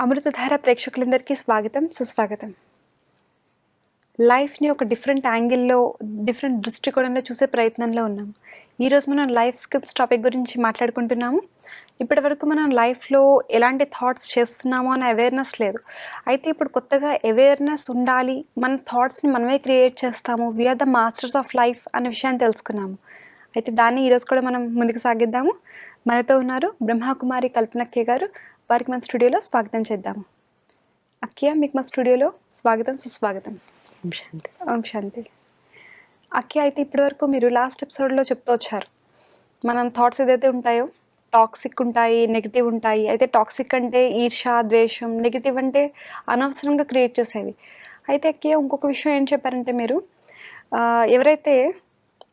అమృతధార ప్రేక్షకులందరికీ స్వాగతం సుస్వాగతం. లైఫ్ని ఒక డిఫరెంట్ యాంగిల్లో డిఫరెంట్ దృష్టికోణంలో చూసే ప్రయత్నంలో ఉన్నాం. ఈరోజు మనం లైఫ్ స్కిల్స్ టాపిక్ గురించి మాట్లాడుకుంటున్నాము. ఇప్పటి వరకు మనం లైఫ్లో ఎలాంటి థాట్స్ చేస్తున్నామో అనే అవేర్నెస్ లేదు. అయితే ఇప్పుడు కొత్తగా అవేర్నెస్ ఉండాలి మన థాట్స్ని మనమే క్రియేట్ చేస్తాము. We are the masters of life అనే విషయాన్ని తెలుసుకున్నాము. అయితే దాన్ని ఈరోజు కూడా మనం ముందుకు సాగిద్దాము. మనతో ఉన్నారు బ్రహ్మకుమారి కల్పనక్య గారు. వారికి మన స్టూడియోలో స్వాగతం చేద్దాము అక్కయ్య మీకు మా స్టూడియోలో స్వాగతం సుస్వాగతం. ఓం శాంతి. ఓం శాంతి. అక్కయ్య అయితే ఇప్పటివరకు మీరు లాస్ట్ ఎపిసోడ్లో చెప్తూ వచ్చారు. మనం థాట్స్ ఏదైతే ఉంటాయో టాక్సిక్ ఉంటాయి నెగిటివ్ ఉంటాయి అయితే టాక్సిక్ అంటే ఈర్ష ద్వేషం నెగిటివ్ అంటే అనవసరంగా క్రియేట్ చేసేవి. అయితే అక్కయ్య ఇంకొక విషయం ఏం చెప్పారంటే మీరు ఎవరైతే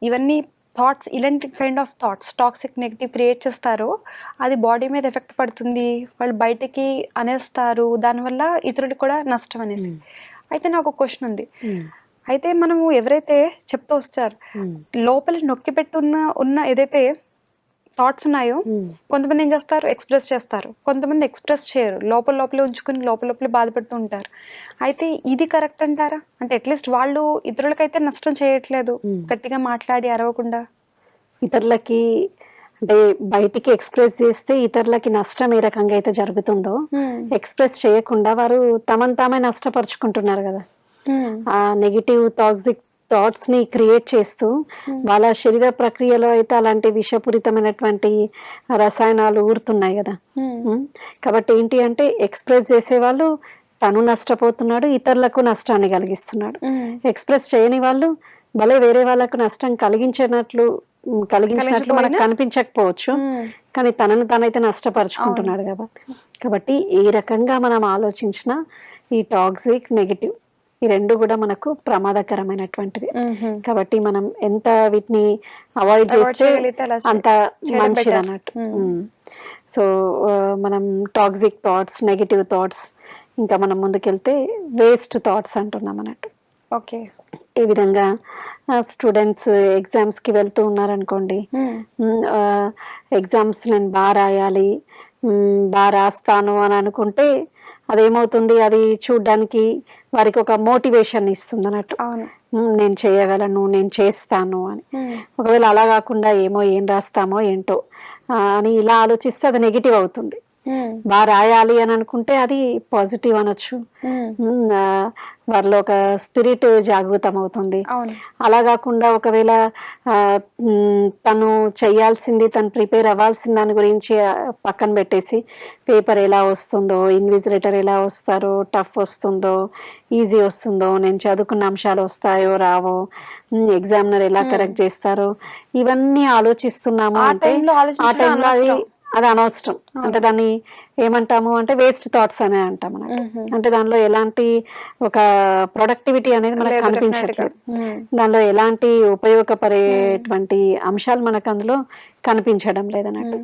ఇవన్నీ థాట్స్ ఇలాంటి kind of thoughts toxic negative create చేస్తారో అది బాడీ మీద ఎఫెక్ట్ పడుతుంది వాళ్ళు బయటికి అనేస్తారు దానివల్ల ఇతరులకు కూడా నష్టం అనేసి. అయితే నాకు ఒక క్వశ్చన్ ఉంది. అయితే మనము ఎవరైతే చెప్తూ వస్తారు లోపల నొక్కి పెట్టున్న ఉన్న ఏదైతే థాట్స్ ఉన్నాయో కొంతమంది ఏం చేస్తారు? ఎక్స్ప్రెస్ చేస్తారు. కొంతమంది ఎక్స్ప్రెస్ చేయరు. లోపల లోపలే ఉంచుకుని లోపల లోపలే బాధపడుతూ ఉంటారు. అయితే ఇది కరెక్ట్ అంటారా? అంటే అట్లీస్ట్ వాళ్ళు ఇతరులకైతే నష్టం చేయట్లేదు. Hmm. గట్టిగా మాట్లాడి అరవకుండా. ఇతరులకి అంటే బయటికి ఎక్స్ప్రెస్ చేస్తే ఇతరులకి నష్టం ఏ రకంగా అయితే జరుగుతుందో ఎక్స్ప్రెస్ చేయకుండా వారు తమను తామే నష్టపరుచుకుంటున్నారు కదా. ఆ నెగిటివ్ టాక్సిక్ థాట్స్ని క్రియేట్ చేస్తూ వాళ్ళ శరీర ప్రక్రియలో అయితే అలాంటి విషపూరితమైనటువంటి రసాయనాలు ఊరుతున్నాయి కదా. ఉమ్. కాబట్టి ఏంటి అంటే ఎక్స్ప్రెస్ చేసే వాళ్ళు తను నష్టపోతున్నాడు ఇతరులకు నష్టాన్ని కలిగిస్తున్నాడు. ఎక్స్ప్రెస్ చేయని వాళ్ళు భలే వేరే వాళ్ళకు నష్టం కలిగించినట్లు కలిగించినట్లు మనకు? కనిపించకపోవచ్చు. కానీ తనను తానైతే నష్టపరుచుకుంటున్నాడు కాబట్టి కాబట్టి ఏ రకంగా మనం ఆలోచించినా ఈ టాక్సిక్ నెగిటివ్ ఈ రెండు కూడా మనకు ప్రమాదకరమైనటువంటివి కాబట్టి మనం ఎంత వీటిని అవాయిడ్ చేస్తే అంత మంచిది. అన్నట్టు. సో మనం టాక్సిక్ థాట్స్ నెగిటివ్ థాట్స్ ఇంకా మనం ముందుకెళ్తే వేస్ట్ థాట్స్ అంటున్నాం అన్నట్టు. ఓకే. ఈ విధంగా స్టూడెంట్స్ ఎగ్జామ్స్కి వెళ్తూ ఉన్నారనుకోండి ఎగ్జామ్స్ నేను బాగా రాయాలి బాగా రాస్తాను అని అనుకుంటే అదేమవుతుంది? అది చూడ్డానికి వారికి ఒక మోటివేషన్ ఇస్తుంది అన్నట్టు. నేను చేయగలను నేను చేస్తాను అని. ఒకవేళ అలా కాకుండా ఏమో ఏం రాస్తామో ఏంటో అని ఇలా ఆలోచిస్తే అది నెగిటివ్ అవుతుంది. బాగా రాయాలి అని అనుకుంటే అది పాజిటివ్ అనొచ్చు. మ్, ఆ, వారిలో ఒక స్పిరిట్ జాగృతం అవుతుంది. అలా కాకుండా ఒకవేళ తను చేయాల్సింది తను ప్రిపేర్ అవ్వాల్సిన దాని గురించి పక్కన పెట్టేసి పేపర్ ఎలా వస్తుందో ఇన్విజిలేటర్ ఎలా వస్తారో టఫ్ వస్తుందో ఈజీ వస్తుందో నేను చదువుకున్న అంశాలు వస్తాయో రావో ఎగ్జామినర్ ఎలా Hmm. కరెక్ట్ చేస్తారో ఇవన్నీ ఆలోచిస్తున్నాము అంటే ఆ టైంలో అది అనవసరం. అంటే దాన్ని ఏమంటాము అంటే వేస్ట్ థాట్స్ అనే అంటాం. అంటే దానిలో ఎలాంటి ఒక ప్రొడక్టివిటీ అనేది మనకు లేదు, కనిపించట్లేదు. దానిలో ఎలాంటి ఉపయోగపడేటువంటి అంశాలు మనకు అందులో కనిపించడం లేదన్నట్టు.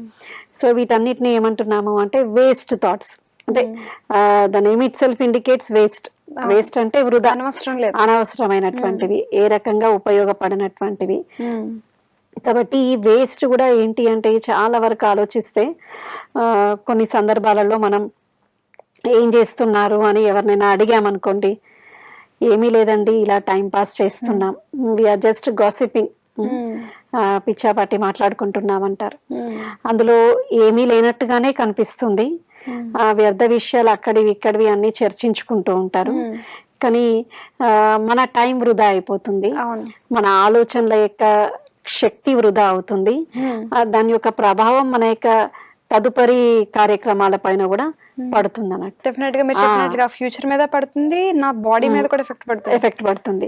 సో వీటన్నిటిని ఏమంటున్నాము అంటే వేస్ట్ థాట్స్ అంటే మ్మ్. The name itself indicates waste. Waste అంటే వృధా అనవసరం లేదు అనవసరమైనటువంటివి ఏ రకంగా ఉపయోగపడినటువంటివి. కాబట్టి ఈ వేస్ట్ కూడా ఏంటి అంటే చాలా వరకు ఆలోచిస్తే కొన్ని సందర్భాలలో మనం ఏం చేస్తున్నారు అని ఎవరినైనా అడిగామనుకోండి ఏమీ లేదండి ఇలా టైం పాస్ చేస్తున్నాం. We are just gossiping. పిచ్చాపాటి మాట్లాడుకుంటున్నాం అంటారు మ్మ్. అందులో ఏమీ లేనట్టుగానే కనిపిస్తుంది. ఆ వ్యర్థ విషయాలు అక్కడివి ఇక్కడివి అన్ని చర్చించుకుంటూ ఉంటారు. మ్మ్. కానీ మన టైం వృధా అయిపోతుంది. మన ఆలోచనల యొక్క శక్తి వృధా అవుతుంది. ఆ, దాని యొక్క ప్రభావం మన యొక్క తదుపరి కార్యక్రమాల పైన కూడా పడుతుంది అన్నట్టు డెఫినెట్గా మీరు ఫ్యూచర్ మీద పడుతుంది నా బాడీ మీద కూడా ఎఫెక్ట్ పడుతుంది. ఎఫెక్ట్ పడుతుంది.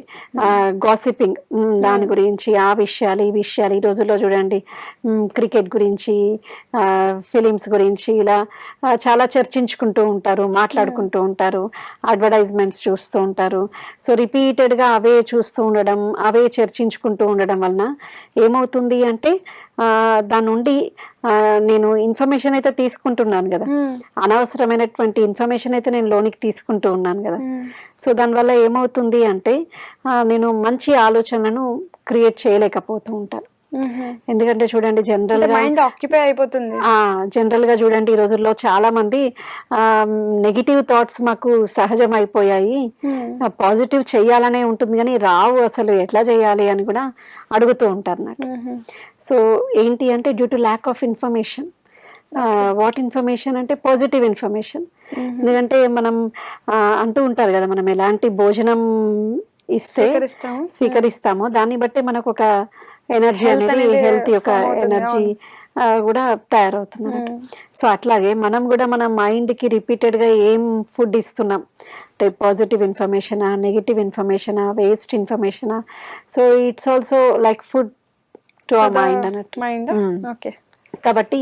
గాసిపింగ్ దాని గురించి ఆ విషయాలు ఈ విషయాలు ఈ రోజుల్లో చూడండి క్రికెట్ గురించి ఫిలిమ్స్ గురించి ఇలా చాలా చర్చించుకుంటూ ఉంటారు మాట్లాడుకుంటూ ఉంటారు అడ్వర్టైజ్మెంట్స్ చూస్తూ ఉంటారు. సో రిపీటెడ్గా అవే చూస్తూ ఉండడం అవే చర్చించుకుంటూ ఉండడం వలన ఏమవుతుంది అంటే దాని నుండి నేను ఇన్ఫర్మేషన్ అయితే తీసుకుంటున్నాను కదా. అనవసరమైనటువంటి ఇన్ఫర్మేషన్ అయితే నేను లోనికి తీసుకుంటూ ఉన్నాను కదా. సో దానివల్ల ఏమవుతుంది అంటే నేను మంచి ఆలోచనలను క్రియేట్ చేయలేకపోతూ ఉంటాను ఎందుకంటే చూడండి జనరల్గా మైండ్ ఆక్యుపై అయిపోతుంది. జనరల్గా చూడండి ఈ రోజుల్లో చాలా మంది నెగిటివ్ థాట్స్ మాకు సహజం అయిపోయాయి పాజిటివ్ చెయ్యాలనే ఉంటుంది కానీ రావు అసలు ఎట్లా చేయాలి అని కూడా అడుగుతూ ఉంటారు నాకు. సో ఏంటి అంటే due to lack of information what information అంటే పాజిటివ్ ఇన్ఫర్మేషన్ ఎందుకంటే మనం అంటూ ఉంటారు కదా మనం ఎలాంటి భోజనం ఇస్తే స్వీకరిస్తామో. దాన్ని బట్టి మనకు ఒక ఎనర్జీ అనేది హెల్త్ యొక్క ఎనర్జీ కూడా తయారవుతుంది. సో అట్లాగే మనం కూడా మన మైండ్కి రిపీటెడ్గా ఏం ఫుడ్ ఇస్తున్నాం? అంటే పాజిటివ్ ఇన్ఫర్మేషనా నెగిటివ్ ఇన్ఫర్మేషనా waste ఇన్ఫర్మేషనా so it's also like food to our mind అన్నట్టు. మైండ్. ఓకే కాబట్టి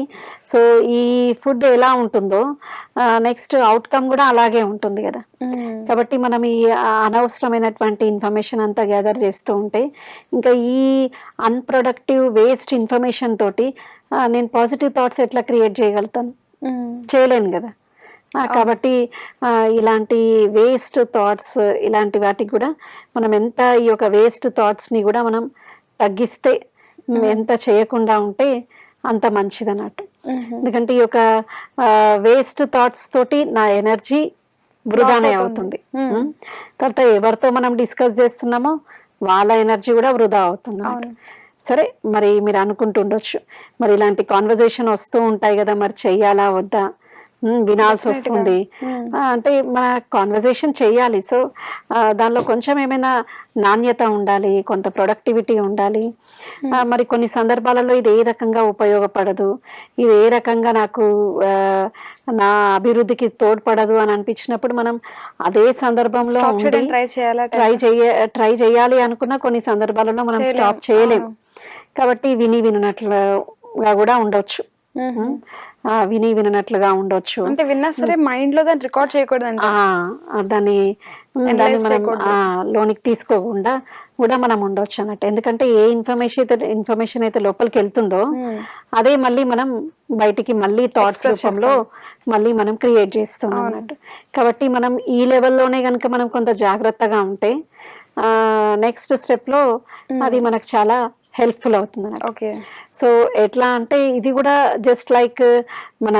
సో ఈ ఫుడ్ ఎలా ఉంటుందో నెక్స్ట్ అవుట్కమ్ కూడా అలాగే ఉంటుంది కదా. కాబట్టి మనం ఈ అనవసరమైనటువంటి ఇన్ఫర్మేషన్ అంతా గ్యాదర్ చేస్తూ ఉంటే ఇంకా ఈ అన్ప్రొడక్టివ్ వేస్ట్ ఇన్ఫర్మేషన్ తోటి నేను పాజిటివ్ థాట్స్ ఎట్లా క్రియేట్ చేయగలుగుతాను? చేయలేను కదా. కాబట్టి ఇలాంటి వేస్ట్ థాట్స్ ఇలాంటి వాటికి కూడా మనం ఎంత ఈ యొక్క వేస్ట్ థాట్స్ని కూడా మనం తగ్గిస్తే ఎంత చేయకుండా ఉంటే అంత మంచిది అన్నట్టు ఎందుకంటే ఈ యొక్క వేస్ట్ థాట్స్ తోటి నా ఎనర్జీ వృధానే అవుతుంది. తర్వాత ఎవరితో మనం డిస్కస్ చేస్తున్నామో వాళ్ళ ఎనర్జీ కూడా వృధా అవుతుంది. సరే మరి మీరు అనుకుంటుండొచ్చు మరి ఇలాంటి కాన్వర్జేషన్ వస్తూ ఉంటాయి కదా మరి చెయ్యాలా వద్దా? వినాల్సి. వస్తుంది. అంటే మన కాన్వర్జేషన్ చెయ్యాలి సో దానిలో కొంచెం ఏమైనా నాణ్యత ఉండాలి కొంత ప్రొడక్టివిటీ ఉండాలి. మరి కొన్ని సందర్భాలలో ఇది ఏ రకంగా ఉపయోగపడదు? ఇది ఏ రకంగా నాకు నా అభివృద్ధికి తోడ్పడదు అని అనిపించినప్పుడు మనం అదే సందర్భంలో ట్రై చేయాలా ట్రై చేయ ట్రై చేయాలి అనుకున్న కొన్ని సందర్భాలలో మనం చేయలేం. స్టాప్ చేయలేం. అవును. కాబట్టి విని వినట్లుగా కూడా ఉండొచ్చు. విని వినట్లుగా ఉండొచ్చు. అంటే విన్నా సరే మైండ్లో దాన్ని రికార్డ్ చేయకూడదు దాన్ని మనం లోనికి తీసుకోకుండా కూడా మనం ఉండొచ్చు అన్నట్టు. ఎందుకంటే ఏ ఇన్ఫర్మేషన్ అయితే ఇన్ఫర్మేషన్ అయితే లోపలికి వెళ్తుందో. అదే మళ్ళీ మనం బయటికి మళ్ళీ థాట్స్ రూపంలో మళ్ళీ మనం క్రియేట్ చేస్తున్నాం అవును. అన్నట్టు. కాబట్టి మనం ఈ లెవెల్లోనే కనుక మనం కొంత జాగ్రత్తగా ఉంటే నెక్స్ట్ స్టెప్లో అది మనకు చాలా హెల్ప్ఫుల్ అవుతుంది అన్నట్టు ఓకే. సో ఎట్లా అంటే ఇది కూడా జస్ట్ లైక్ మన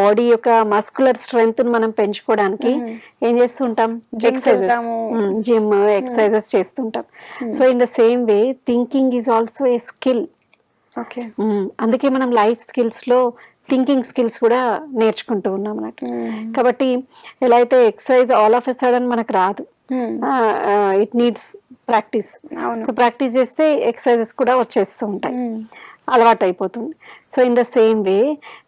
బాడీ యొక్క మస్కులర్ స్ట్రెంగ్త్ మనం పెంచుకోవడానికి. ఏం చేస్తుంటాం? ఎక్సర్సైజెస్. జిమ్ ఎక్సర్సైజెస్ చేస్తుంటాం. So in the same way thinking is also a skill. Okay. అందుకే మనం లైఫ్ స్కిల్స్లో థింకింగ్ స్కిల్స్ కూడా నేర్చుకుంటూ ఉన్నాం అన్నట్టు కాబట్టి ఎలా అయితే exercise all of a sudden మనకు రాదు it needs practice so practice చేస్తే ఎక్సర్సైజెస్ కూడా వచ్చేస్తూ ఉంటాయి మ్మ్. అలవాటు అయిపోతుంది so in the same way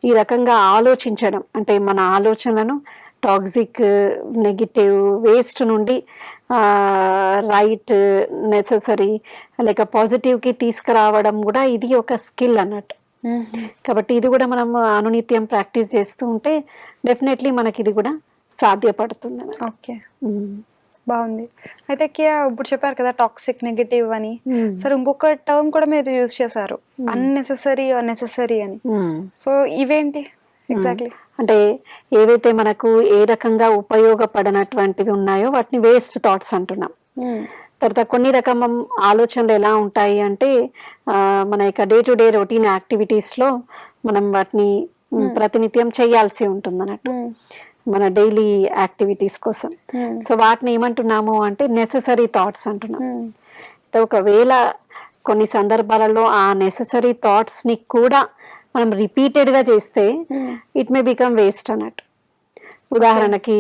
ఈ రకంగా ఆలోచించడం అంటే మన ఆలోచనలను టాక్సిక్ నెగిటివ్ వేస్ట్ నుండి రైట్ నెససరీ లేక పాజిటివ్కి తీసుకురావడం కూడా ఇది ఒక స్కిల్ అన్నట్టు మ్మ్. కాబట్టి ఇది కూడా మనం అనునిత్యం ప్రాక్టీస్ చేస్తూ ఉంటే డెఫినెట్లీ మనకి ఇది కూడా సాధ్యపడుతుంది. Okay hmm. బాగుంది. అయితే కియా ఇప్పుడు చెప్పారు కదా టాక్సిక్ నెగటివ్ అని. సరే ఇంకొక టర్మ్ కూడా మీరు యూజ్ చేశారు. అన్నెసెసరీ నెసెసరీ అని. సో ఇవేంటి? ఎగ్జాక్ట్లీ అంటే ఏవైతే మనకు ఏ రకంగా ఉపయోగపడనటువంటివి ఉన్నాయో వాటిని వేస్ట్ థాట్స్ అంటున్నాం. తర్వాత కొన్ని రకం ఆలోచనలు ఎలా ఉంటాయి అంటే మన యొక్క డే టు డే రొటీన్ యాక్టివిటీస్లో మనం వాటిని ప్రతినిత్యం చేయాల్సి ఉంటుంది అన్నట్టు మన డైలీ యాక్టివిటీస్ కోసం. సో వాటిని ఏమంటున్నాము అంటే నెససరీ థాట్స్ అంటున్నాం. అయితే ఒకవేళ కొన్ని సందర్భాలలో ఆ నెససరీ థాట్స్ని కూడా మనం రిపీటెడ్గా చేస్తే ఇట్ మే బికమ్ వేస్ట్ అన్నట్టు. ఉదాహరణకి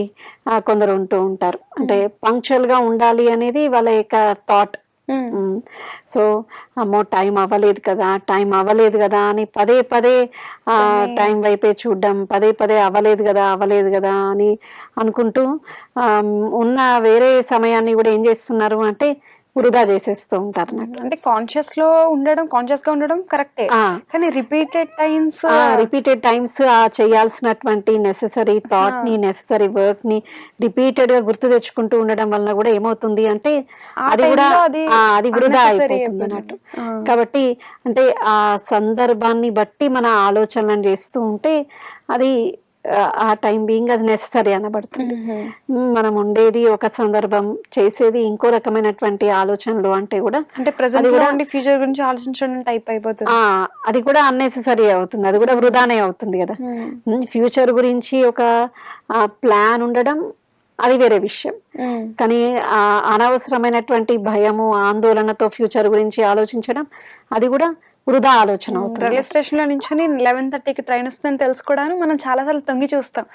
కొందరు ఉంటూ ఉంటారు. అంటే punctual గా ఉండాలి అనేది వాళ్ళ యొక్క థాట్ సో అమ్మో టైం అవ్వలేదు కదా టైం అవ్వలేదు కదా అని పదే పదే ఆ టైం వైపే చూడడం పదే పదే అవ్వలేదు కదా అవ్వలేదు కదా అని అనుకుంటూ ఉన్న వేరే సమయాన్ని కూడా ఏం చేస్తున్నారు అంటే వృధా చేసేస్తూ ఉంటారు అన్నట్టు అంటే కాన్షియస్లో ఉండడం కాన్షియస్గా ఉండడం కరెక్టే కానీ రిపీటెడ్ టైమ్స్ రిపీటెడ్ టైమ్స్ ఆ చేయాల్సినటువంటి నెససరీ థాట్ని నెససరీ వర్క్ని రిపీటెడ్గా గుర్తు తెచ్చుకుంటూ ఉండడం వలన కూడా ఏమవుతుంది అంటే అది కూడా అది వృధా అయిపోతుంది. అన్నట్టు. కాబట్టి అంటే ఆ సందర్భాన్ని బట్టి మన ఆలోచనలను చేస్తూ ఉంటే అది ఆ- టైం బీయింగ్ అది నెససరీ అనబడుతుంది. మనం ఉండేది ఒక సందర్భం చేసేది ఇంకో రకమైనటువంటి ఆలోచనలు అంటే కూడా అంటే ఉండి ఫ్యూచర్ గురించి ఆలోచించడం టైప్ అయిపోతుంది. ఆ అది కూడా అన్నెసెసరీ అవుతుంది. అది కూడా వృధానే అవుతుంది కదా. ఫ్యూచర్ గురించి ఒక ప్లాన్ ఉండడం అది వేరే విషయం. కానీ అనవసరమైనటువంటి భయము ఆందోళనతో ఫ్యూచర్ గురించి ఆలోచించడం అది కూడా వృధా ఆలోచన అవుతుంది. రైల్వే స్టేషన్లో నుంచి లెవెన్ థర్టీకి ట్రైన్ వస్తుందని తెలుసుకోవడానికి మనం చాలా సార్లు తొంగి చూస్తాం.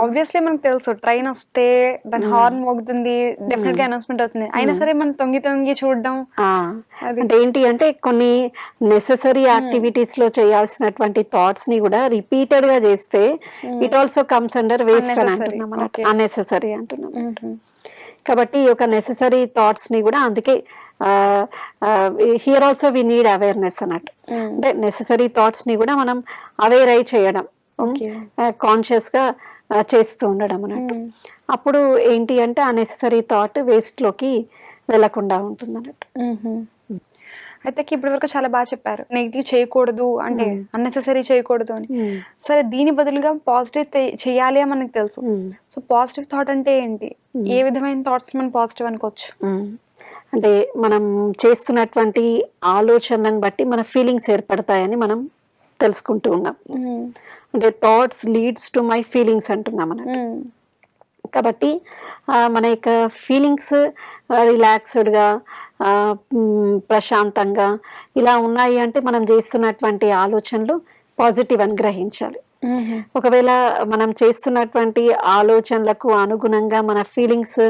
ఆబ్వియస్లీ మనకు తెలుసు ట్రైన్ వస్తే దాని హార్న్ మోగుతుంది డెఫినెట్గా అనౌన్స్మెంట్ అవుతుంది. అయినా సరే మనం తొంగి తొంగి చూడడం. అంటే ఏంటి అంటే కొన్ని నెససరీ యాక్టివిటీస్లో చేయాల్సినటువంటి థాట్స్ని కూడా రిపీటెడ్గా చేస్తే it also comes under waste అని. అంటున్నాం. అన్నెసెసరీ అంటున్నాం. కాబట్టి ఈ యొక్క నెససరీ థాట్స్ని కూడా అందుకే here also we need awareness అన్నట్టు. మ్మ్. అంటే నెససరీ థాట్స్ని కూడా మనం అవేర్ అయి చేయడం. కాన్షియస్గా ఆ, చేస్తూ ఉండడం అన్నట్టు. మ్మ్. అప్పుడు ఏంటి అంటే ఆ నెససరీ థాట్ వేస్ట్లోకి వెళ్ళకుండా ఉంటుంది అన్నట్టు. మ్మ్. అయితే ఇప్పటి వరకు చాలా బాగా చెప్పారు. నెగిటివ్ చేయకూడదు అంటే. అన్నెసెసరీ చేయకూడదు అని. సరే దీని బదులుగా పాజిటివ్ చేయాలి అని మనకు తెలుసు. సో పాజిటివ్ థాట్ అంటే ఏంటి? ఏ విధమైన థాట్స్ మనం పాజిటివ్ అనుకోవచ్చు. అంటే మనం చేస్తున్నటువంటి ఆలోచనలను బట్టి మన ఫీలింగ్స్ ఏర్పడతాయని మనం తెలుసుకుంటూ ఉన్నాం. అంటే thoughts leads to my feelings అంటున్నాం మనం మ్మ్. కాబట్టి మన యొక్క ఫీలింగ్స్ రిలాక్స్డ్గా ప్రశాంతంగా ఇలా ఉన్నాయి అంటే మనం చేస్తున్నటువంటి ఆలోచనలు పాజిటివ్ అని గ్రహించాలి. ఒకవేళ మనం చేస్తున్నటువంటి ఆలోచనలకు అనుగుణంగా మన ఫీలింగ్స్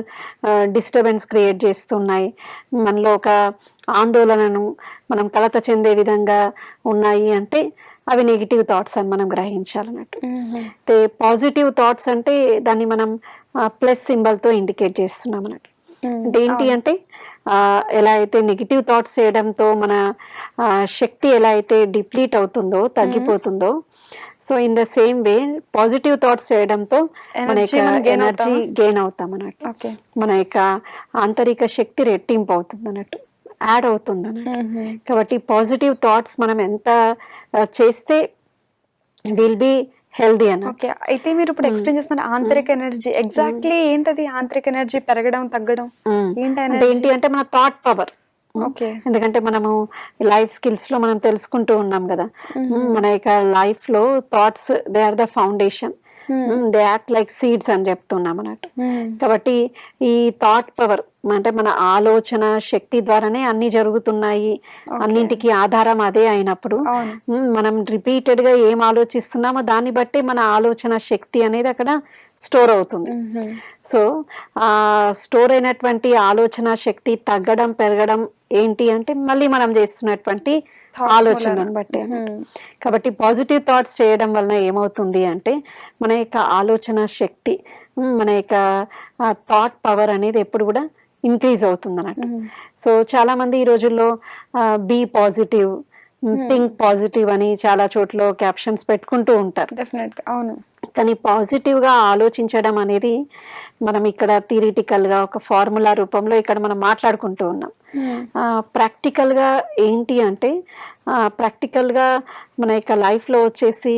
డిస్టర్బెన్స్ క్రియేట్ చేస్తున్నాయి. మనలో ఒక ఆందోళనను మనం కలత చెందే విధంగా ఉన్నాయి అంటే అవి నెగిటివ్ థాట్స్ అని మనం గ్రహించాలన్నట్టు. మ్మ్. అయితే పాజిటివ్ థాట్స్ అంటే దాన్ని మనం ప్లస్ సింబల్తో ఇండికేట్ చేస్తున్నాం అన్నట్టు మ్మ్. అంటే ఏంటి అంటే ఆ, ఎలా అయితే నెగిటివ్ థాట్స్ చేయడంతో మన ఆ, శక్తి ఎలా అయితే డిప్లీట్ అవుతుందో తగ్గిపోతుందో so in the same way positive thoughts చేయడంతో మన యొక్క ఎనర్జీ? గెయిన్ అవుతాం అన్నట్టు ఓకే మన యొక్క ఆంతరిక శక్తి రెట్టింపు అవుతుంది అన్నట్టు యాడ్ అవుతుంది అన్నట్టు మ్మ్. కాబట్టి పాజిటివ్ థాట్స్ మనం ఎంత చేస్తే విల్ బి హెల్దీ అన్నట్టు. ఓకే అయితే మీరు ఇప్పుడు ఎక్స్ప్లెయిన్ చేస్తున్నారు ఆంతరిక ఎనర్జీ ఎగ్జాక్ట్లీ ఏంటది ఆంతరిక ఎనర్జీ పెరగడం తగ్గడం. ఏంటి అంటే ఎనర్జీ ఏంటి అంటే మన థాట్ పవర్ ఎందుకంటే మనము లైఫ్ స్కిల్స్లో మనం తెలుసుకుంటూ ఉన్నాం కదా. మన యొక్క లైఫ్లో thoughts they are the foundation. They act like seeds అని చెప్తున్నాం అన్నట్టు. మ్మ్. కాబట్టి ఈ థాట్ పవర్ అంటే మన ఆలోచన శక్తి ద్వారానే అన్ని జరుగుతున్నాయి. అన్నింటికి ఆధారం అదే అయినప్పుడు మ్మ్, మనం రిపీటెడ్గా ఏం ఆలోచిస్తున్నామో దాన్ని బట్టి మన ఆలోచన శక్తి అనేది అక్కడ స్టోర్ అవుతుంది. సో ఆ స్టోర్ అయినటువంటి ఆలోచన శక్తి తగ్గడం పెరగడం ఏంటి అంటే మళ్ళీ మనం చేస్తున్నటువంటి ఆలోచనను. బట్టి. కాబట్టి పాజిటివ్ థాట్స్ చేయడం వలన ఏమవుతుంది అంటే మన యొక్క ఆలోచన శక్తి మన యొక్క థాట్ పవర్ అనేది ఎప్పుడు కూడా ఇంక్రీజ్ అవుతుంది అన్నట్టు మ్మ్. సో చాలా మంది ఈ రోజుల్లో బీ పాజిటివ్ థింక్ పాజిటివ్ అని చాలా చోట్ల క్యాప్షన్స్ పెట్టుకుంటూ ఉంటారు. డెఫినెట్ అవును. కానీ పాజిటివ్గా ఆలోచించడం అనేది మనం ఇక్కడ థియరిటికల్గా ఒక ఫార్ములా రూపంలో ఇక్కడ మనం మాట్లాడుకుంటూ ఉన్నాం మ్మ్. ఆ, practical గా ఏంటి అంటే ఆ, practical గా మన యొక్క life లో వచ్చేసి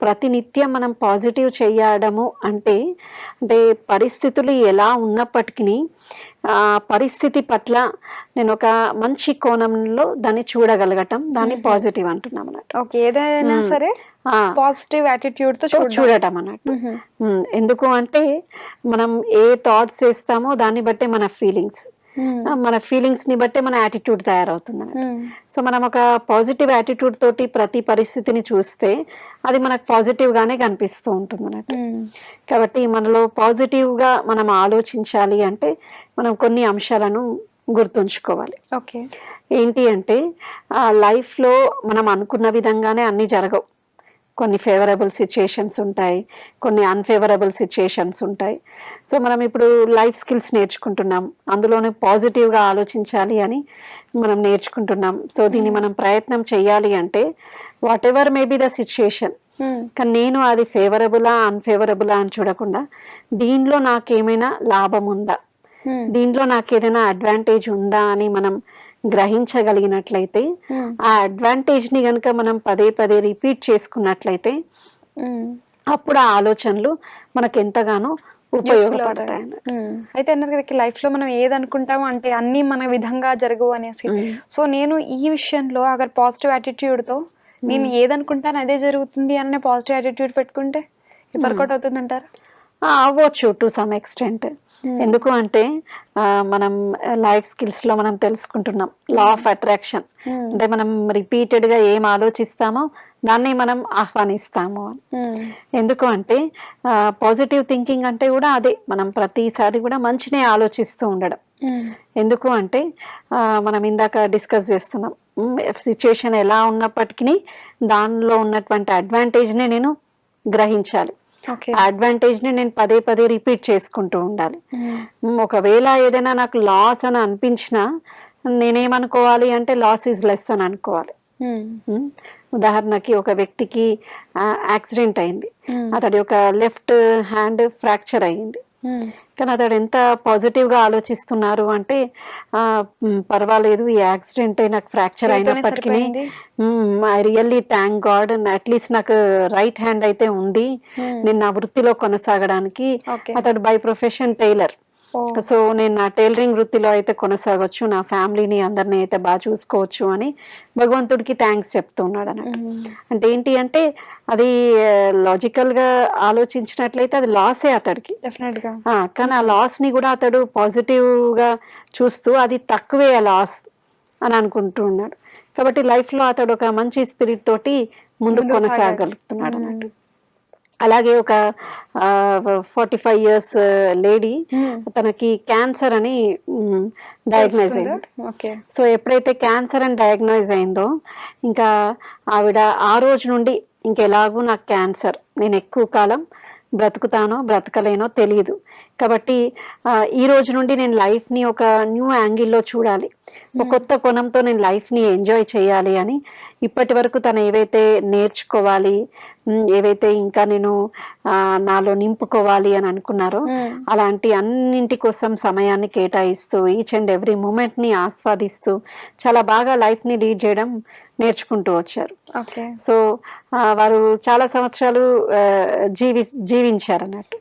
ప్రతినిత్యం మనం పాజిటివ్ చేయడము అంటే అంటే పరిస్థితులు ఎలా ఉన్నప్పటికీ పరిస్థితి పట్ల నేను ఒక మంచి కోణంలో దాన్ని చూడగలగటం దాన్ని పాజిటివ్ అంటున్నాం అన్నట్టు ఓకే ఏదైనా మ్మ్. సరే పాజిటివ్ యాటిట్యూడ్తో చూడటం అన్నట్టు ఎందుకు అంటే మనం ఏ థాట్స్ చేస్తామో దాన్ని బట్టే మన ఫీలింగ్స్. మన ఫీలింగ్స్ని బట్టే మన యాటిట్యూడ్ తయారవుతుంది. సో మనం ఒక పాజిటివ్ యాటిట్యూడ్ తోటి ప్రతి పరిస్థితిని చూస్తే అది మనకు పాజిటివ్ గానే కనిపిస్తూ ఉంటుంది అన్నట్టు. కాబట్టి మనలో పాజిటివ్గా మనం ఆలోచించాలి అంటే మనం కొన్ని అంశాలను గుర్తుంచుకోవాలి. ఓకే. ఏంటి అంటే లైఫ్లో మనం అనుకున్న విధంగానే అన్ని జరగవు. కొన్ని ఫేవరబుల్ సిచ్యుయేషన్స్ ఉంటాయి కొన్ని అన్ఫేవరబుల్ సిచ్యుయేషన్స్ ఉంటాయి. సో మనం ఇప్పుడు లైఫ్ స్కిల్స్ నేర్చుకుంటున్నాం. అందులోనే పాజిటివ్గా ఆలోచించాలి అని మనం నేర్చుకుంటున్నాం. సో దీన్ని మనం ప్రయత్నం చేయాలి అంటే whatever may be the situation. కానీ నేను అది ఫేవరబులా అన్ఫేవరబులా అని చూడకుండా దీనిలో నాకేమైనా లాభం ఉందా? మ్మ్. దీంట్లో నాకు ఏదైనా అడ్వాంటేజ్ ఉందా అని మనం గ్రహించగలిగినట్లయితే మ్మ్. ఆ అడ్వాంటేజ్ని గనుక మనం పదే పదే రిపీట్ చేసుకున్నట్లయితే మ్మ్. అప్పుడు ఆ ఆలోచనలు మనకు ఎంతగానో ఉపయోగపడతాయి ఉమ్. అయితే అన్నారు కదా లైఫ్లో మనం ఏది అనుకుంటామో అంటే అన్ని మన విధంగా జరగవు అనేసి. సో నేను ఈ విషయంలో అగర్ పాజిటివ్ యాటిట్యూడ్తో నేను ఏదనుకుంటాను అదే జరుగుతుంది అనే పాజిటివ్ యాటిట్యూడ్ పెట్టుకుంటే వర్కౌట్ అవుతుంది అంటారా ఆ, అవ్వచ్చు టు సమ్ ఎక్స్టెంట్ ఎందుకు అంటే మనం లైఫ్ స్కిల్స్లో మనం తెలుసుకుంటున్నాం. లా ఆఫ్ అట్రాక్షన్ అంటే మనం రిపీటెడ్గా ఏం ఆలోచిస్తామో దాన్ని మనం ఆహ్వానిస్తాము అని. ఎందుకు అంటే పాజిటివ్ థింకింగ్ అంటే కూడా అదే. మనం ప్రతిసారి కూడా మంచినే ఆలోచిస్తూ ఉండడం. ఎందుకు అంటే మనం ఇందాక డిస్కస్ చేస్తున్నాం. సిచ్యుయేషన్ ఎలా ఉన్నప్పటికీ దానిలో ఉన్నటువంటి అడ్వాంటేజ్ని నేను గ్రహించాలి. ఓకే ఆ అడ్వాంటేజ్ని నేను పదే పదే రిపీట్ చేసుకుంటూ ఉండాలి. మ్, ఒకవేళ ఏదైనా నాకు లాస్ అని అనిపించినా నేనేమనుకోవాలి అంటే లాస్ ఈజ్ లెస్ అని అనుకోవాలి. మ్, ఉదాహరణకి ఒక వ్యక్తికి యాక్సిడెంట్ అయింది. అతడి యొక్క లెఫ్ట్ హ్యాండ్ ఫ్రాక్చర్ అయ్యింది. కానీ అతడు ఎంత పాజిటివ్గా ఆలోచిస్తున్నారు అంటే పర్వాలేదు ఈ యాక్సిడెంట్ నాకు ఫ్రాక్చర్ అయినప్పటికీ. I really thank God at least నాకు రైట్ హ్యాండ్ అయితే ఉంది. నేను నా వృత్తిలో కొనసాగడానికి. అతడు బై ప్రొఫెషన్ టైలర్. సో నేను నా టైలరింగ్ వృత్తిలో అయితే కొనసాగొచ్చు నా ఫ్యామిలీని అందరినీ అయితే బాగా చూసుకోవచ్చు అని భగవంతుడికి థ్యాంక్స్ చెప్తున్నాడు అన్నట్టు అంటే ఏంటి అంటే అది లాజికల్గా ఆలోచించినట్లయితే అది లాసే అతడికి. కానీ ఆ లాస్ని కూడా అతడు పాజిటివ్గా చూస్తూ అది తక్కువే ఆ లాస్ అని అనుకుంటూ ఉన్నాడు. కాబట్టి లైఫ్లో అతడు ఒక మంచి స్పిరిట్ తోటి ముందుకు ముందుకు కొనసాగలుగుతున్నాడు అలాగే ఒక ఫార్టీ ఫైవ్ ఇయర్స్ లేడీ తనకి క్యాన్సర్ అని డయాగ్నైజ్ అయింది. ఓకే. సో ఎప్పుడైతే క్యాన్సర్ అని డయాగ్నైజ్ అయిందో ఇంకా ఆవిడ ఆ రోజు నుండి ఇంకెలాగూ నాకు క్యాన్సర్. నేను ఎక్కువ కాలం బ్రతుకుతానో బ్రతకలేనో తెలియదు కాబట్టి ఈ రోజు నుండి నేను లైఫ్ని ఒక న్యూ యాంగిల్లో చూడాలి. ఒక కొత్త కోణంతో నేను లైఫ్ని ఎంజాయ్ చేయాలి అని ఇప్పటి వరకు తను ఏవైతే నేర్చుకోవాలి ఏవైతే ఇంకా నేను నాలో నింపుకోవాలి అని అనుకున్నారో అలాంటి అన్నింటి కోసం సమయాన్ని కేటాయిస్తూ ఈచ్ అండ్ ఎవ్రీ మూమెంట్ని ఆస్వాదిస్తూ చాలా బాగా లైఫ్ని లీడ్ చేయడం నేర్చుకుంటూ వచ్చారు. ఓకే. సో వారు చాలా సంవత్సరాలు జీవి జీవించారు అన్నట్టు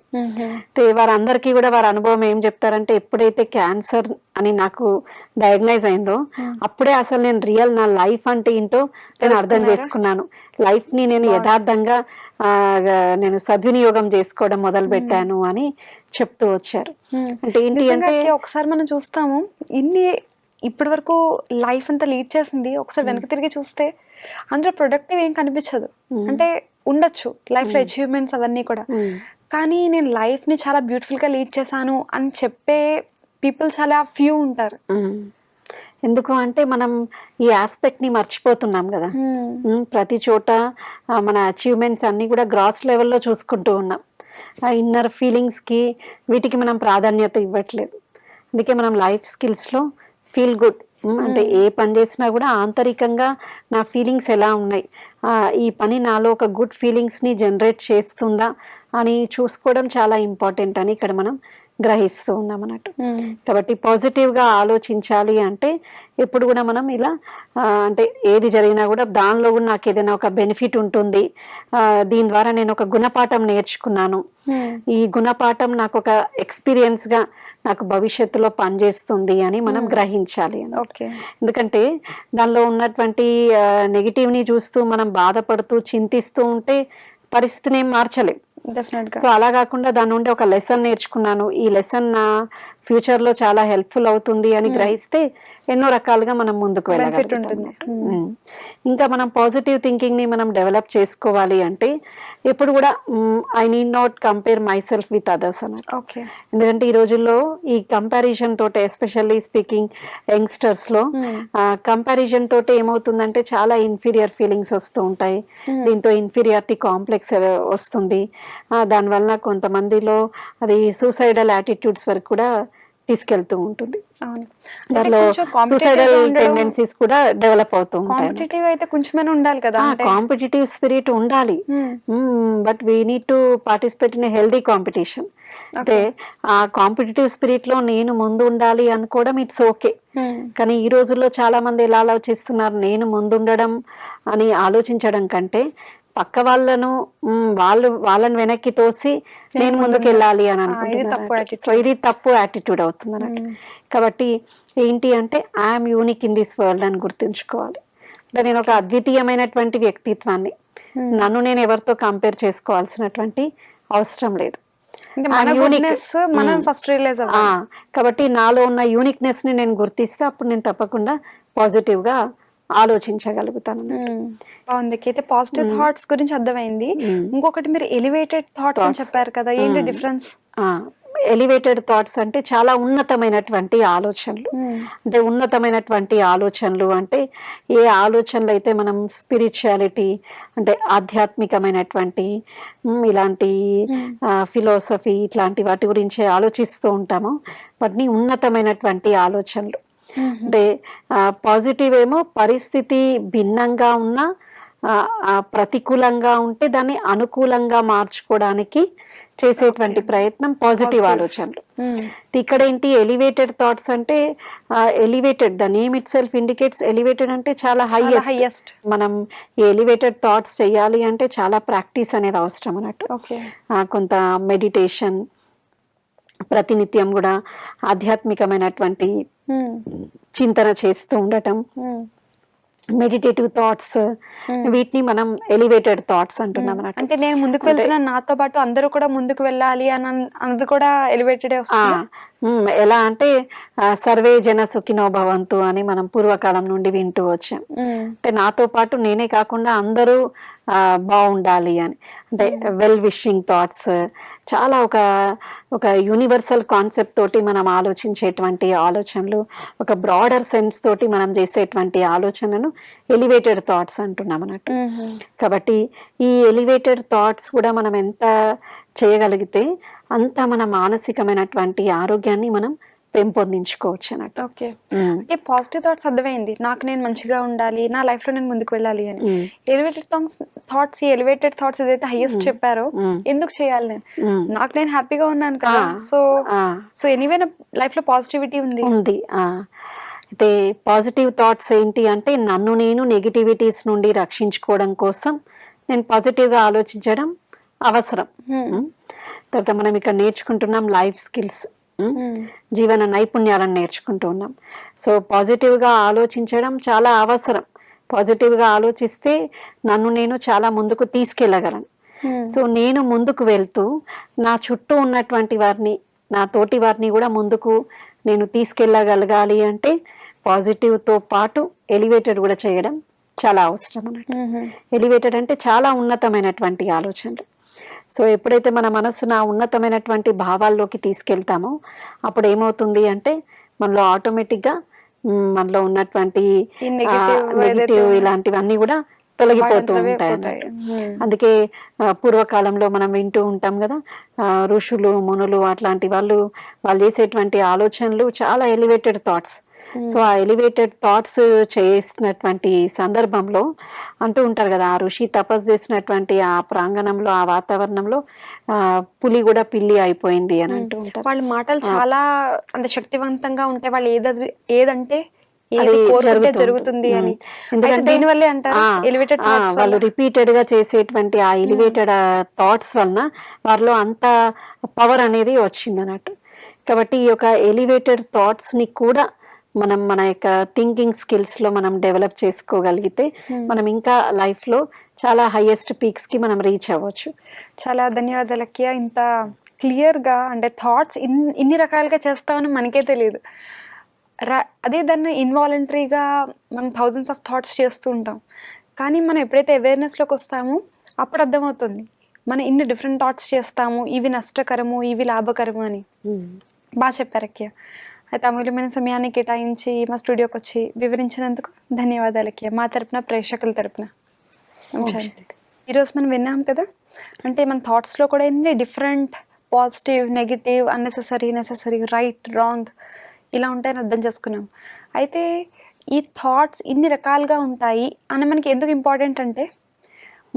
వారందరికీ కూడా వారి అనుభవం ఏం చెప్తారంటే ఎప్పుడైతే క్యాన్సర్ అని నాకు డయాగ్నైజ్ అయిందో అప్పుడే అసలు నేను రియల్ నా లైఫ్ అంటే ఏంటో నేను అర్థం? చేసుకున్నాను. లైఫ్ని నేను యథార్థంగా నేను సద్వినియోగం చేసుకోవడం మొదలు పెట్టాను అని చెప్తూ వచ్చారు. అంటే ఏంటి అంటే ఒకసారి మనం చూస్తాము ఇన్ని ఇప్పటి వరకు లైఫ్ అంతా లీడ్ చేసింది ఒకసారి వెనక్కి తిరిగి చూస్తే అందులో ప్రొడక్టివ్ ఏం కనిపించదు. అంటే ఉండొచ్చు లైఫ్లో అచీవ్మెంట్స్ అవన్నీ కూడా. కానీ నేను లైఫ్ని చాలా బ్యూటిఫుల్గా లీడ్ చేశాను అని చెప్పే పీపుల్ చాలా ఫ్యూ ఉంటారు. ఎందుకు అంటే మనం ఈ ఆస్పెక్ట్ని మర్చిపోతున్నాం కదా. ప్రతి చోట మన అచీవ్మెంట్స్ అన్ని కూడా గ్రాస్ లెవెల్లో చూసుకుంటూ ఉన్నాం. ఆ ఇన్నర్ ఫీలింగ్స్కి వీటికి మనం ప్రాధాన్యత ఇవ్వట్లేదు. అందుకే మనం లైఫ్ స్కిల్స్లో ఫీల్ గుడ్. అంటే ఏ పని చేసినా కూడా ఆంతరికంగా నా ఫీలింగ్స్ ఎలా ఉన్నాయి? ఈ పని నాలో ఒక గుడ్ ఫీలింగ్స్ని జనరేట్ చేస్తుందా? అని చూసుకోవడం చాలా ఇంపార్టెంట్ అని ఇక్కడ మనం గ్రహిస్తూ ఉన్నాం అన్నట్టు. కాబట్టి పాజిటివ్గా ఆలోచించాలి అంటే ఎప్పుడు కూడా మనం ఇలా అంటే ఏది జరిగినా కూడా దానిలో కూడా నాకు ఏదైనా ఒక బెనిఫిట్ ఉంటుంది. దీని ద్వారా నేను ఒక గుణపాఠం నేర్చుకున్నాను. ఈ గుణపాఠం నాకు ఒక ఎక్స్పీరియన్స్గా నాకు భవిష్యత్తులో పనిచేస్తుంది అని మనం గ్రహించాలి అని ఓకే ఎందుకంటే దానిలో ఉన్నటువంటి నెగిటివ్ని చూస్తూ మనం బాధపడుతూ చింతిస్తూ ఉంటే పరిస్థితిని ఏం మార్చలేం. సో అలా కాకుండా దాని నుండి ఒక లెసన్ నేర్చుకున్నాను. ఈ లెసన్ నా ఫ్యూచర్లో చాలా హెల్ప్ఫుల్ అవుతుంది అని గ్రహిస్తే ఎన్నో రకాలుగా మనం ముందుకు వెళ్ళగలుగుతాం. ఉంటుంది. ఉమ్. ఇంకా మనం పాజిటివ్ థింకింగ్ని మనం డెవలప్ చేసుకోవాలి అంటే ఎప్పుడు కూడా I need not compare myself with others అన్నట్టు ఓకే. ఎందుకంటే ఈ రోజుల్లో ఈ కంపారిజన్ తోటి ఎస్పెషల్లీ స్పీకింగ్ యంగ్స్టర్స్లో కంపారిజన్ తోటి ఏమవుతుందంటే చాలా ఇన్ఫీరియర్ ఫీలింగ్స్ వస్తూ ఉంటాయి. దీంతో ఇన్ఫీరియారిటీ కాంప్లెక్స్ వస్తుంది. ఆ, దానివలన కొంతమందిలో అది సూసైడల్ యాటిట్యూడ్స్ వరకు కూడా తీసుకెళ్తూ ఉంటుంది. దానిలో సూసైడల్ టెండెన్సీస్ కూడా డెవలప్ అవుతూ ఉంటాయి. అయితే ఉండాలి కదా కాంపిటేటివ్ స్పిరిట్ ఉండాలి. But we need to participate in healthy competition అంటే ఆ కాంపిటేటివ్ స్పిరిట్లో నేను ముందు ఉండాలి అనుకోవడం ఇట్స్ ఓకే. కానీ ఈ రోజుల్లో చాలా మంది ఎలా ఆలోచిస్తున్నారు నేను ముందుండడం అని ఆలోచించడం కంటే పక్క వాళ్ళను వాళ్ళు వాళ్ళని వెనక్కి తోసి నేను ముందుకు వెళ్ళాలి అని ఇది తప్పు అనుకుంటున్నాను. సో ఇది తప్పు యాటిట్యూడ్ అవుతుంది అన్నట్టు కాబట్టి ఏంటి అంటే I'm unique in this world అని గుర్తుంచుకోవాలి. అంటే నేను ఒక అద్వితీయమైనటువంటి వ్యక్తిత్వాన్ని నన్ను నేను ఎవరితో కంపేర్ చేసుకోవాల్సినటువంటి అవసరం లేదు. మన ఫస్ట్ రియలైజ్ కాబట్టి నాలో ఉన్న యూనిక్నెస్ని నేను గుర్తిస్తే అప్పుడు నేను తప్పకుండా పాజిటివ్గా ఆలోచించగలుగుతాను. బాగుంది. అయితే పాజిటివ్ థాట్స్ గురించి అర్థమైంది. ఇంకొకటి మీరు ఎలివేటెడ్ థాట్స్ అని. చెప్పారు కదా ఏంటి డిఫరెన్స్ ఎలివేటెడ్ థాట్స్ అంటే చాలా ఉన్నతమైనటువంటి ఆలోచనలు. అంటే ఉన్నతమైనటువంటి ఆలోచనలు అంటే ఏ ఆలోచనలు అయితే మనం స్పిరిచువాలిటీ అంటే ఆధ్యాత్మికమైనటువంటి ఇలాంటి ఫిలాసఫీ ఇట్లాంటి వాటి గురించి ఆలోచిస్తూ ఉంటామో వాటిని ఉన్నతమైనటువంటి ఆలోచనలు. అంటే పాజిటివ్ ఏమో పరిస్థితి భిన్నంగా ఉన్నా ప్రతికూలంగా ఉంటే దాన్ని అనుకూలంగా మార్చుకోవడానికి చేసేటువంటి ప్రయత్నం పాజిటివ్. ఆలోచనలు. ఇక్కడ ఏంటి ఎలివేటెడ్ థాట్స్ అంటే elevated the name itself indicates elevated అంటే చాలా హైయెస్ట్ హైయెస్ట్ మనం ఎలివేటెడ్ థాట్స్ చేయాలి అంటే చాలా ప్రాక్టీస్ అనేది అవసరం అన్నట్టు. కొంత మెడిటేషన్ ప్రతినిత్యం కూడా ఆధ్యాత్మికమైనటువంటి చింతన చేస్తూ ఉండటం. మెడిటేటివ్ థాట్స్ వీటిని మనం ఎలివేటెడ్ థాట్స్ అంటున్నాం అన్నట్టు అంటే నేను ముందుకు వెళ్తున్నాను నాతో పాటు అందరూ కూడా ముందుకు వెళ్ళాలి అని అన్- అన్నది కూడా ఎలివేటెడ్ ఎలా అంటే సర్వే జన సుఖినో భవంతు అని మనం పూర్వకాలం నుండి వింటూ వచ్చాం. అంటే నాతో పాటు నేనే కాకుండా అందరూ బాగుండాలి అని. అంటే వెల్ విషింగ్ థాట్స్ చాలా ఒక ఒక యూనివర్సల్ కాన్సెప్ట్ తోటి మనం ఆలోచించేటువంటి ఆలోచనలు ఒక బ్రాడర్ సెన్స్ తోటి మనం చేసేటువంటి ఆలోచనను ఎలివేటెడ్ థాట్స్ అంటున్నాం అన్నట్టు. కాబట్టి ఈ ఎలివేటెడ్ థాట్స్ కూడా మనం ఎంత చేయగలిగితే అంత మన మానసికమైనటువంటి ఆరోగ్యాన్ని మనం పెంపొందించుకోవచ్చు అన్నట్టు ఓకే అంటే పాజిటివ్ థాట్స్ అర్థమైంది. నాకు నేను మంచిగా ఉండాలి నా లైఫ్లో నేను ముందుకు వెళ్ళాలి అని. ఎలివేటెడ్ థాట్స్ థాట్స్ ఈ ఎలివేటెడ్ థాట్స్ ఏదైతే హైయెస్ట్ చెప్పారో ఎందుకు చేయాలి నేను. నాకు నేను హ్యాపీగా ఉన్నాను కదా సో సో ఎనీవే నా లైఫ్లో పాజిటివిటీ ఉంది ఉంది. అయితే పాజిటివ్ థాట్స్ ఏంటి అంటే నన్ను నేను నెగిటివిటీస్ నుండి రక్షించుకోవడం కోసం నేను పాజిటివ్గా ఆలోచించడం అవసరం. తర్వాత మనం ఇక్కడ నేర్చుకుంటున్నాం లైఫ్ స్కిల్స్. జీవన నైపుణ్యాలను నేర్చుకుంటూ ఉన్నాం సో పాజిటివ్గా ఆలోచించడం చాలా అవసరం పాజిటివ్గా ఆలోచిస్తే నన్ను నేను చాలా ముందుకు తీసుకెళ్ళగలను. సో నేను ముందుకు వెళ్తూ నా చుట్టూ ఉన్నటువంటి వారిని నా తోటి వారిని కూడా ముందుకు నేను తీసుకెళ్ళగలగాలి అంటే పాజిటివ్తో పాటు ఎలివేటెడ్ కూడా చేయడం చాలా అవసరం అన్నట్టు. ఎలివేటెడ్ అంటే చాలా ఉన్నతమైనటువంటి ఆలోచనలు సో ఎప్పుడైతే మన మనసు నా ఉన్నతమైనటువంటి భావాల్లోకి తీసుకెళ్తామో అప్పుడు ఏమవుతుంది అంటే మనలో ఆటోమేటిక్గా మనలో ఉన్నటువంటి నెగిటివ్ ఇలాంటివన్నీ కూడా తొలగిపోతూ ఉంటాయి. అందుకే పూర్వకాలంలో మనం వింటూ ఉంటాం కదా ఋషులు మునులు అట్లాంటి వాళ్ళు వాళ్ళు చేసేటువంటి ఆలోచనలు చాలా ఎలివేటెడ్ థాట్స్ సో ఆ ఎలివేటెడ్ థాట్స్ చేసినటువంటి సందర్భంలో అంటూ ఉంటారు కదా ఆ ఋషి తపస్సు చేసినటువంటి ఆ ప్రాంగణంలో ఆ వాతావరణంలో ఆ పులి కూడా పిల్లి అయిపోయింది అని అంటూ ఉంటారు. వాళ్ళ మాటలు చాలా అంత శక్తివంతంగా ఉంటాయి వాళ్ళు ఏదది ఏదంటే జరుగుతుంది. అని. ఉమ్. ఎందుకంటే- దీని వల్లే అంటారు ఎలివేటెడ్ వాళ్ళు రిపీటెడ్గా చేసేటువంటి ఆ ఎలివేటెడ్ థాట్స్ వలన వారిలో అంత పవర్ అనేది వచ్చింది అన్నట్టు. కాబట్టి ఈ యొక్క ఎలివేటెడ్ థాట్స్ని కూడా మనం మన యొక్క థింకింగ్ స్కిల్స్లో మనం డెవలప్ చేసుకోగలిగితే మనం ఇంకా లైఫ్లో చాలా హైయెస్ట్ పీక్స్కి మనం రీచ్ అవ్వచ్చు. చాలా ధన్యవాదాలకి ఇంత క్లియర్గా అంటే థాట్స్ ఇన్ ఇన్ని రకాలుగా చేస్తామని మనకే తెలియదు రా అదే దాన్ని ఇన్వాలంటరీగా మనం థౌజండ్స్ ఆఫ్ థాట్స్ చేస్తూ ఉంటాం. కానీ మనం ఎప్పుడైతే అవేర్నెస్లోకి వస్తామో అప్పుడు అర్థమవుతుంది. మనం ఇన్ని డిఫరెంట్ థాట్స్ చేస్తాము. ఇవి నష్టకరము ఇవి లాభకరము అని. బాగా చెప్పారు అక్కయ్య అయితే అమూల్యమైన సమయాన్ని కేటాయించి మా స్టూడియోకి వచ్చి వివరించినందుకు ధన్యవాదాలు అక్కయ్య మా తరపున ప్రేక్షకుల తరపున. ఈరోజు మనం విన్నాం కదా అంటే మన థాట్స్లో కూడా ఎన్ని different positive negative unnecessary necessary right wrong ఇలా ఉంటాయని అర్థం చేసుకున్నాం. అయితే ఈ థాట్స్ ఇన్ని రకాలుగా ఉంటాయి అని మనకి ఎందుకు ఇంపార్టెంట్ అంటే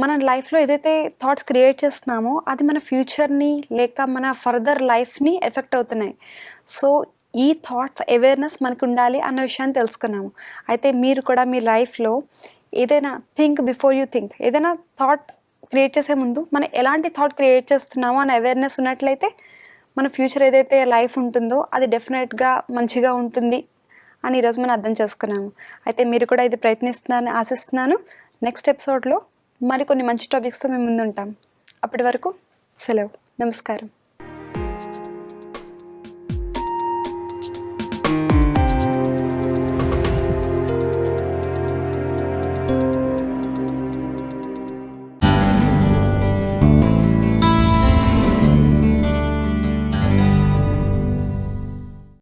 మన లైఫ్లో ఏదైతే థాట్స్ క్రియేట్ చేస్తున్నామో అది మన ఫ్యూచర్ని లేక మన ఫర్దర్ లైఫ్ని ఎఫెక్ట్ అవుతున్నాయి. సో ఈ థాట్స్ అవేర్నెస్ మనకు ఉండాలి అన్న విషయాన్ని తెలుసుకున్నాము. అయితే మీరు కూడా మీ లైఫ్లో ఏదైనా థింక్ బిఫోర్ యూ థింక్ ఏదైనా థాట్ క్రియేట్ చేసే ముందు మనం ఎలాంటి థాట్ క్రియేట్ చేస్తున్నామో అని అవేర్నెస్ ఉన్నట్లయితే మన ఫ్యూచర్ ఏదైతే లైఫ్ ఉంటుందో అది డెఫినెట్గా మంచిగా ఉంటుంది అని ఈరోజు మనం అర్థం చేసుకున్నాము. అయితే మీరు కూడా ఇది ప్రయత్నిస్తున్నారని ఆశిస్తున్నాను. నెక్స్ట్ ఎపిసోడ్లో మరికొన్ని మంచి టాపిక్స్తో మేము ముందు ఉంటాం అప్పటి వరకు సెలవు. నమస్కారం.